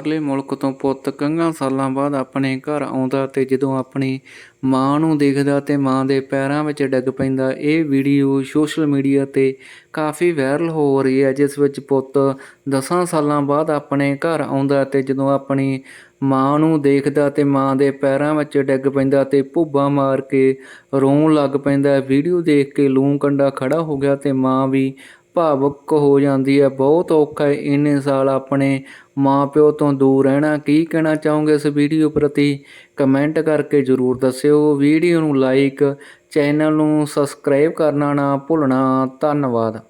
ਬਾਹਰਲੇ ਮੁਲਕ ਤੋਂ ਪੁੱਤ ਕਈਆਂ ਸਾਲਾਂ ਬਾਅਦ ਆਪਣੇ ਘਰ ਆਉਂਦਾ ਤੇ ਜਦੋਂ ਆਪਣੀ ਮਾਂ ਨੂੰ ਦੇਖਦਾ ਤੇ ਮਾਂ ਦੇ ਪੈਰਾਂ ਵਿੱਚ ਡਿੱਗ ਪੈਂਦਾ, ਇਹ ਵੀਡੀਓ ਸੋਸ਼ਲ ਮੀਡੀਆ ਤੇ ਕਾਫੀ ਵਾਇਰਲ ਹੋ ਰਹੀ ਹੈ, ਜਿਸ ਵਿੱਚ ਪੁੱਤ 10 ਸਾਲਾਂ ਬਾਅਦ ਆਪਣੇ ਘਰ ਆਉਂਦਾ ਤੇ ਜਦੋਂ ਆਪਣੀ ਮਾਂ ਨੂੰ ਦੇਖਦਾ ਤੇ ਮਾਂ ਦੇ ਪੈਰਾਂ ਵਿੱਚ ਡਿੱਗ ਪੈਂਦਾ ਤੇ ਭੁੱਬਾਂ ਮਾਰ ਕੇ ਰੋਣ ਲੱਗ ਪੈਂਦਾ। ਵੀਡੀਓ ਦੇਖ ਕੇ ਲੂੰ ਕੰਡਾ ਖੜਾ ਹੋ ਗਿਆ ਤੇ ਮਾਂ ਵੀ ਭਾਵੁਕ ਹੋ ਜਾਂਦੀ ਹੈ। ਬਹੁਤ ਔਖਾ ਹੈ ਇੰਨੇ ਸਾਲ ਆਪਣੇ ਮਾਂ ਪਿਓ ਤੋਂ ਦੂਰ ਰਹਿਣਾ। ਕੀ ਕਹਿਣਾ ਚਾਹੋਗੇ ਇਸ ਵੀਡੀਓ ਪ੍ਰਤੀ? ਕਮੈਂਟ ਕਰਕੇ ਜ਼ਰੂਰ ਦੱਸਿਓ। ਵੀਡੀਓ ਨੂੰ ਲਾਈਕ, ਚੈਨਲ ਨੂੰ ਸਬਸਕ੍ਰਾਈਬ ਕਰਨਾ ਨਾ ਭੁੱਲਣਾ। ਧੰਨਵਾਦ।